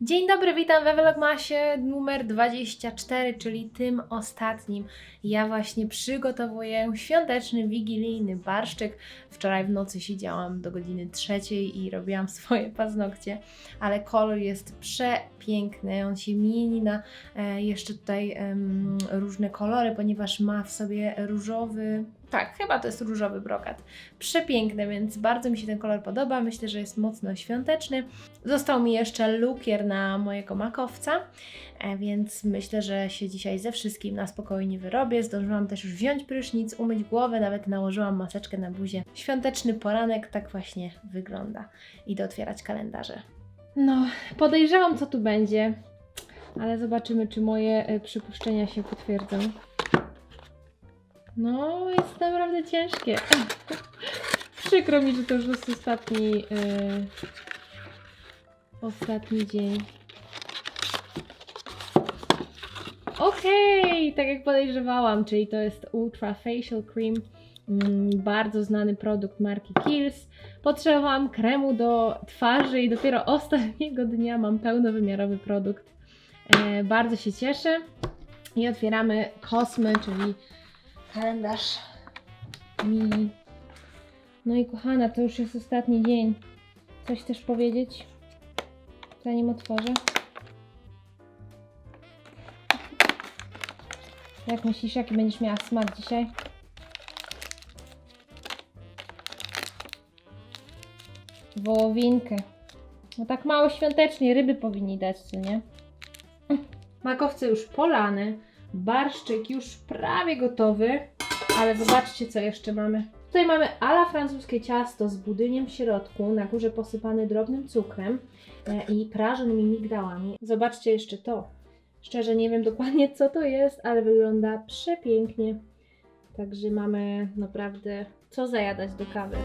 Dzień dobry, witam we Vlogmasie numer 24, czyli tym ostatnim. Ja właśnie przygotowuję świąteczny, wigilijny barszczyk. Wczoraj w nocy siedziałam do godziny trzeciej i robiłam swoje paznokcie, ale kolor jest przepiękny. On się mieni na e, jeszcze tutaj różne kolory, ponieważ ma w sobie różowy, tak, chyba to jest różowy brokat. Przepiękny, więc bardzo mi się ten kolor podoba. Myślę, że jest mocno świąteczny. Został mi jeszcze lukier na mojego makowca, e, więc myślę, że się dzisiaj ze wszystkim na spokojnie wyrobię. Zdążyłam też już wziąć prysznic, umyć głowę, nawet nałożyłam maseczkę na buzię. Świąteczny poranek tak właśnie wygląda. Idę otwierać kalendarze. No, podejrzewam, co tu będzie, ale zobaczymy, czy moje e, przypuszczenia się potwierdzą. No, jest naprawdę ciężkie. Przykro mi, że to już jest ostatni, yy, ostatni dzień. Okej, tak jak podejrzewałam, czyli to jest Ultra Facial Cream, mm, bardzo znany produkt marki Kiehl's. Potrzebowałam kremu do twarzy i dopiero ostatniego dnia mam pełnowymiarowy produkt. E, bardzo się cieszę. I otwieramy Cosmy, czyli kalendarz mini. No i kochana, to już jest ostatni dzień. Coś chcesz powiedzieć? Zanim otworzę. Jak myślisz, jaki będziesz miała smak dzisiaj? Wołowinkę. No tak mało świątecznie, ryby powinni dać, co nie? Makowce już polane, barszczyk już prawie gotowy, ale zobaczcie, co jeszcze mamy. Tutaj mamy ala francuskie ciasto z budyniem w środku, na górze posypane drobnym cukrem e, i prażonymi migdałami. Zobaczcie jeszcze to. Szczerze nie wiem dokładnie, co to jest, ale wygląda przepięknie. Także mamy naprawdę co zajadać do kawy.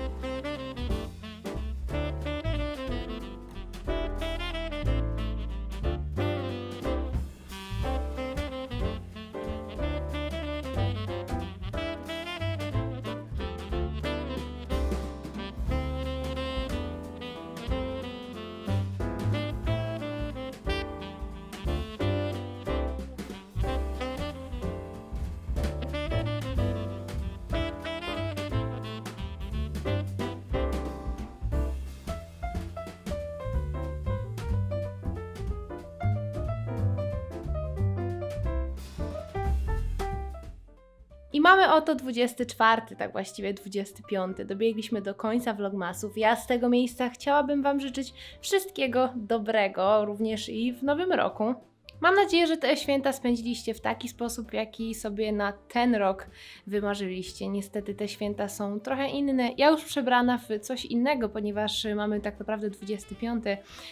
I mamy oto 24, tak właściwie 25. Dobiegliśmy do końca vlogmasów. Ja z tego miejsca chciałabym Wam życzyć wszystkiego dobrego, również i w nowym roku. Mam nadzieję, że te święta spędziliście w taki sposób, jaki sobie na ten rok wymarzyliście. Niestety te święta są trochę inne. Ja już przebrana w coś innego, ponieważ mamy tak naprawdę 25.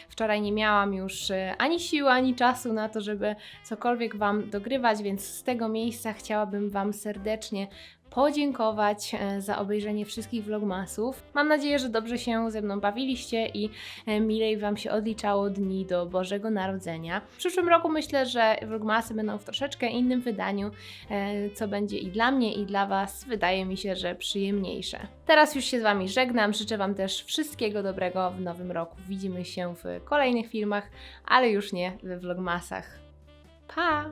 Wczoraj nie miałam już e, ani siły, ani czasu na to, żeby cokolwiek Wam dogrywać, więc z tego miejsca chciałabym Wam serdecznie podziękować e, za obejrzenie wszystkich vlogmasów. Mam nadzieję, że dobrze się ze mną bawiliście i e, milej Wam się odliczało dni do Bożego Narodzenia. W przyszłym roku myślę, że vlogmasy będą w troszeczkę innym wydaniu, e, co będzie i dla mnie, i dla Was, wydaje mi się, że przyjemniejsze. Teraz już się z Wami żegnam, życzę Wam też wszystkiego dobrego w nowym roku. Widzimy się w kolejnych filmach, ale już nie we vlogmasach. Pa!